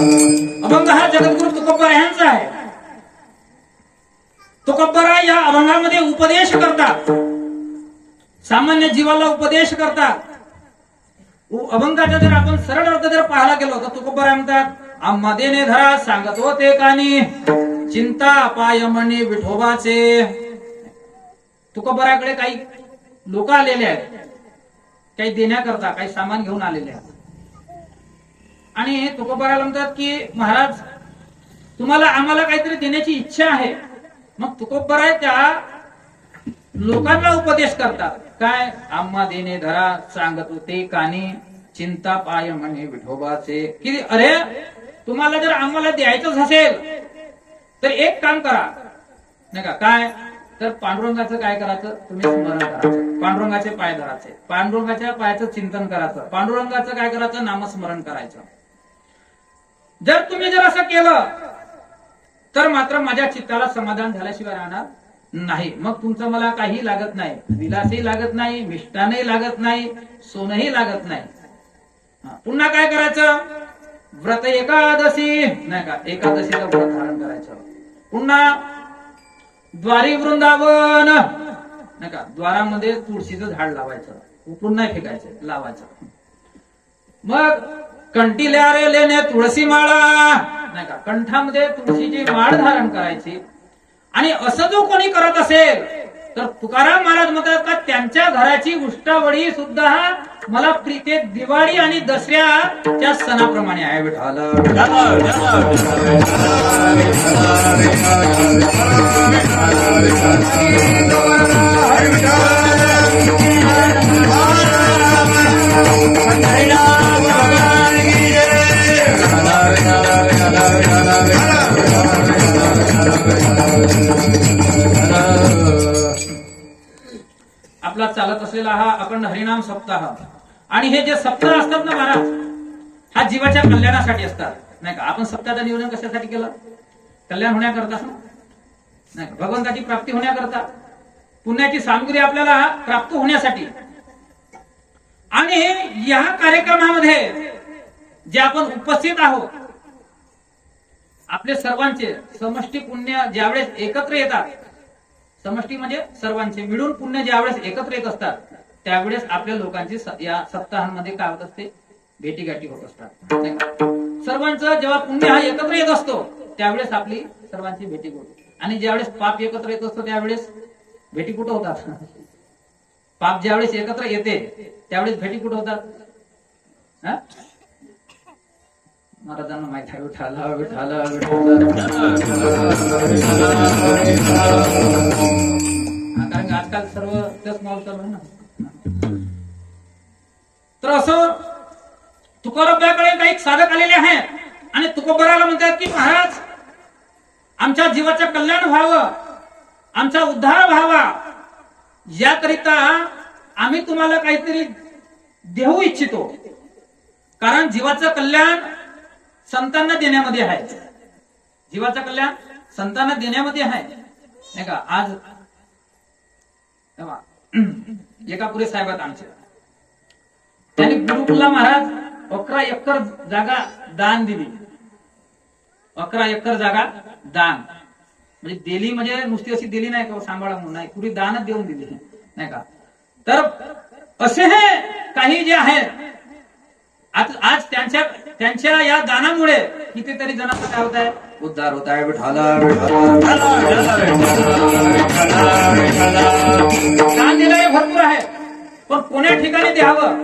अभंग हा जगद्गुरु तुकोबर यांचा आहे. तुकोबरा या अभंगामध्ये उपदेश करतात. सामान्य जीवाला उपदेश करतात. अभंगाचा जर आपण सरळ अर्थ जर पाहायला गेलो तर तुकोबर म्हणतात आम्हा देणे धरा सांगत होते कानी चिंता अपाय म्हणे विठोबाचे. तुकोबराकडे काही लोक आलेले आहेत. काही देण्याकरता काही सामान घेऊन आलेले आहेत. आणि तुकोबाला म्हणतात की महाराज तुम्हाला आम्हाला काहीतरी देण्याची इच्छा आहे. मग तुकोबराय त्या लोकांना उपदेश करतात. काय? आम्हा देणे धरा सांगत होते कानी चिंता पाय म्हणे विठोबाचे. की अरे तुम्हाला जर आम्हाला द्यायचंच असेल तर एक काम करा. नाही का? काय? तर पांडुरंगाचं काय करायचं? तुम्ही स्मरण करायचं पांडुरंगाचे पाय धरायचे. पांडुरंगाच्या पायाचं चिंतन करायचं. पांडुरंगाचं काय करायचं? नामस्मरण करायचं. जर तुम्ही जर असं केलं तर मात्र माझ्या चित्ताला समाधान झाल्याशिवाय राहणार नाही. मग तुमचं मला काही लागत नाही. विलासही लागत नाही मिष्टानही लागत नाही सोनही लागत नाही. पुन्हा काय करायचं? व्रत एकादशी. नाही का? एकादशीचं व्रत धारण करायचं. पुन्हा द्वारी वृंदावन. नाही का? द्वारामध्ये तुळशीचं झाड लावायचं. उपटून नाही फेकायचं लावायचं. मग कंटिल्या रे लेणे तुळशी माळा नाही का कंठामध्ये तुळशीची माळ धारण करायची आणि असं जो कोणी करत असेल तर तुकाराम महाराज म्हणतात का त्यांच्या घराची उष्टावळी सुद्धा मला प्रीते दिवाळी आणि दसऱ्याच्या सणाप्रमाणे आहे विठाला आपला चालत असलेला हा अखंड हरिनाम सप्ताह. आणि हे जे सप्ताह असतात ना महाराज हा जीवाच्या कल्याणासाठी असतात. नाही का? आपण सप्ताहाचं नियोजन कशासाठी केलं? कल्याण होण्याकरता. नाही का? भगवंताची प्राप्ती होण्याकरता. पुण्याची सामग्री आपल्याला प्राप्त होण्यासाठी. आणि या कार्यक्रमामध्ये जे आपण उपस्थित आहोत आपले सर्वांचे समष्टी पुण्य ज्यावेळेस एकत्र येतात समष्टी म्हणजे सर्वांचे मिळून पुण्य ज्यावेळेस एकत्र येत असतात त्यावेळेस आपल्या लोकांची या सप्ताहांमध्ये काय होत असते? भेटीगाठी होत असतात. सर्वांचं जेव्हा पुण्य हा एकत्र येत असतो त्यावेळेस आपली सर्वांची भेटी होते. आणि ज्यावेळेस पाप एकत्र येत असतो त्यावेळेस भेटी कुठं होतात? पाप ज्यावेळेस एकत्र येते त्यावेळेस भेटी कुठं होतात? हा? महाराजांना माहीत आहे विठाला विठाला कारण आजकाल सर्व तेच मॉल चालू आहे ना. तर असं तुकोबाकडे काही साधक आलेले आहेत आणि तुकोबराला म्हणतात की महाराज आमच्या जीवाचं कल्याण व्हावं आमचा उद्धार व्हावा. याकरिता आम्ही तुम्हाला काहीतरी देऊ इच्छितो. कारण जीवाचं कल्याण संतांना देण्यामध्ये आहे. जीवाचं कल्याण संतांना देण्यामध्ये आहे. नाही का? आज एकापुरे एका पुरे साहेबात आमचे. त्यांनी गुरुकुलला महाराज अकरा एकर जागा दान दिली. अकरा एकर जागा दान. म्हणजे दिली म्हणजे नुसती अशी दिली नाही का? सांभाळा म्हणून नाही. पुरी दानच देऊन दिली. नाही का? तर असे हे काही जे आहेत आज आज त्यांच्या त्यांच्या या दानामुळे कितीतरी जणांचा काय होत आहे उद्धार होत आहे दान दिलं हे भरपूर आहे. पण कोण्या ठिकाणी द्यावं?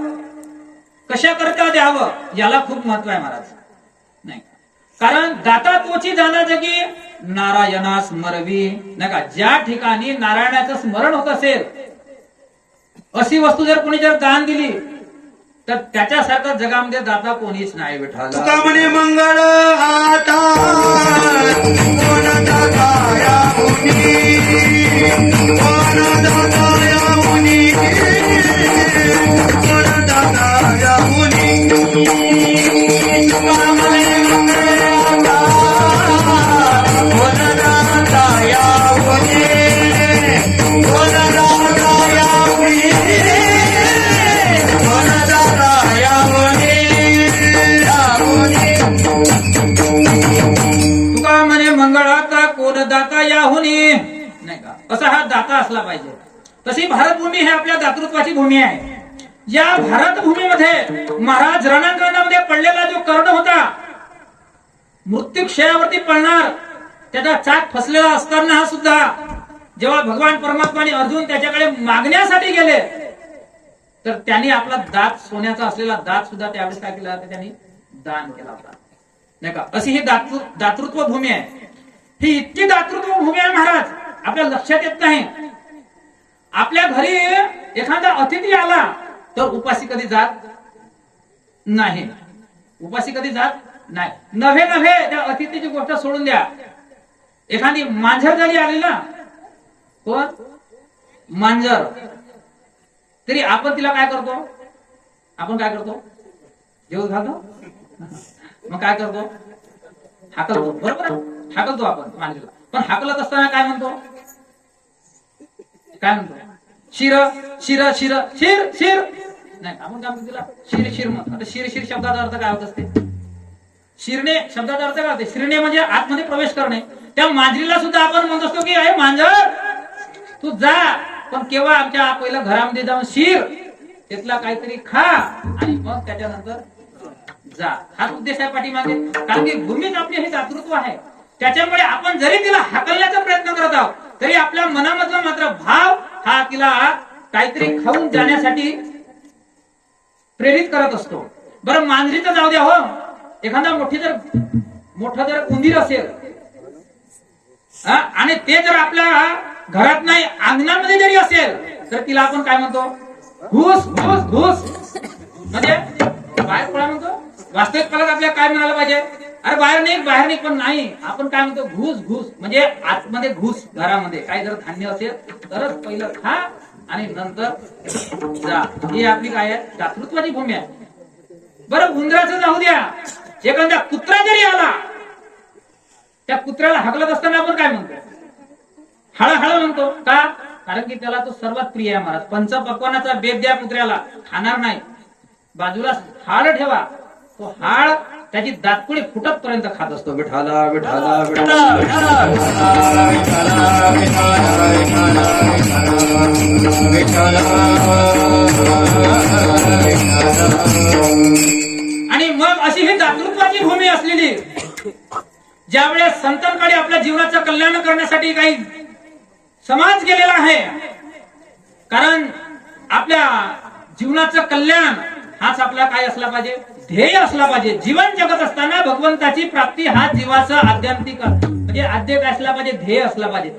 कशा करता द्यावं? याला खूप महत्त्व आहे महाराज. नाही. कारण दाता तोची जाना जगी नारायणा स्मरवी नाही का? ज्या ठिकाणी नारायणाचं स्मरण होत असेल अशी वस्तू जर कोणी जर दान दिली तर त्याच्यासारखा जगामध्ये दाता कोणीच नाही तुका म्हणे मंगळ आता दाता याहुनी. नाही का? असा हा दाता असला पाहिजे. तशी भारतभूमी ही आपल्या दातृत्वाची भूमी आहे. या भारतभूमीमध्ये महाराज रणांगणामध्ये पडलेला जो कर्ण होता मृत्यूक्षयावरती पडणार त्याचा चाक फसलेला असताना हा सुद्धा जेव्हा भगवान परमात्माने अर्जुन त्याच्याकडे मागण्यासाठी गेले तर त्यांनी आपला दात सोन्याचा असलेला दात सुद्धा त्यावेळेस काय केला? होता त्यांनी दान केला होता. नाही का? अशी ही दातृ दातृत्व भूमी आहे. ही इतकी दातृत्व भूमी आहे महाराज. आपल्या लक्षात येत नाही. आपल्या घरी एखादा अतिथी आला तर उपाशी कधी जात नाही. उपाशी कधी जात नाही. नव्हे नव्हे त्या अतिथीची गोष्ट सोडून द्या. एखादी मांजर जरी आली ना कोण? मांजर. तरी आपण तिला काय करतो? आपण काय करतो? जेवण घालतो मग काय करतो? हाकलतो. बरोबर हाकलतो आपण मांजरीला पण हाकलत असताना काय म्हणतो? काय म्हणतो? शिर शिर शिर शिर शिर. नाही आपण काय म्हणतो तिला? शिर शिर आता शिर शिर शब्दाचा अर्थ काय होत असते? शिरणे शब्दाचा अर्थ काय होते? शिरणे म्हणजे आतमध्ये प्रवेश करणे. त्या मांजरीला सुद्धा आपण म्हणत असतो की अरे मांजर तू जा. पण केव्हा आमच्या पहिलं घरामध्ये जाऊन शिर. तिथला काहीतरी खा आणि मग त्याच्यानंतर जा. हाच उद्देश आहे पाठीमागे. कारण की भूमीच आपली हे दातृत्व आहे. त्याच्यामुळे आपण जरी तिला हाकलण्याचा प्रयत्न करत आहोत तरी आपल्या मनामधला मात्र भाव हा तिला काहीतरी खाऊन जाण्यासाठी प्रेरित करत असतो. बरं मांजरीचं जाऊ द्या हो. एखादा मोठी जर मोठा जर उंदीर असेल हा? आणि ते जर आपल्या घरात नाही अंगणामध्ये जरी असेल तर तिला आपण काय म्हणतो? घुस घुस घुस. म्हणजे बाहेर म्हणतो? वास्तविक काळात आपल्याला काय म्हणायला पाहिजे? अरे बाहेर नाही बाहेर नाही पण नाही. आपण काय म्हणतो? घुस घुस. म्हणजे आतमध्ये घुस घरामध्ये. काय जर धान्य असेल तरच पहिलं खा आणि नंतर जा. ही आपली काय आहे? दातृत्वाची भूमी आहे. बरं उंदराचं जाऊ द्या. एखादा कुत्रा जरी आला त्या कुत्र्याला हकलत असताना आपण काय म्हणतो? हळहळ म्हणतो. का? कारण की त्याला तो सर्वात प्रिय आहे महाराज. पंचपक्वानाचा बेद द्या कुत्र्याला. खाणार नाही. बाजूला हाड ठेवा. तो हाड त्याची दातकुळी फुटत पर्यंत खात असतो. विठाला विठाला विठाला. आणि मग अशी ही दातृत्वाची भूमी असलेली ज्यावेळेस संतांकडे आपल्या जीवनाचं कल्याण करण्यासाठी काही समाज गेलेला आहे कारण आपल्या जीवनाचं कल्याण हाच आपला काय असला पाहिजे? ध्येय असला पाहिजे. जीवन जगत असताना भगवंताची प्राप्ती हा जीवाचा आध्यात्मिक म्हणजे आद्य काय असला पाहिजे ध्येय असला पाहिजे.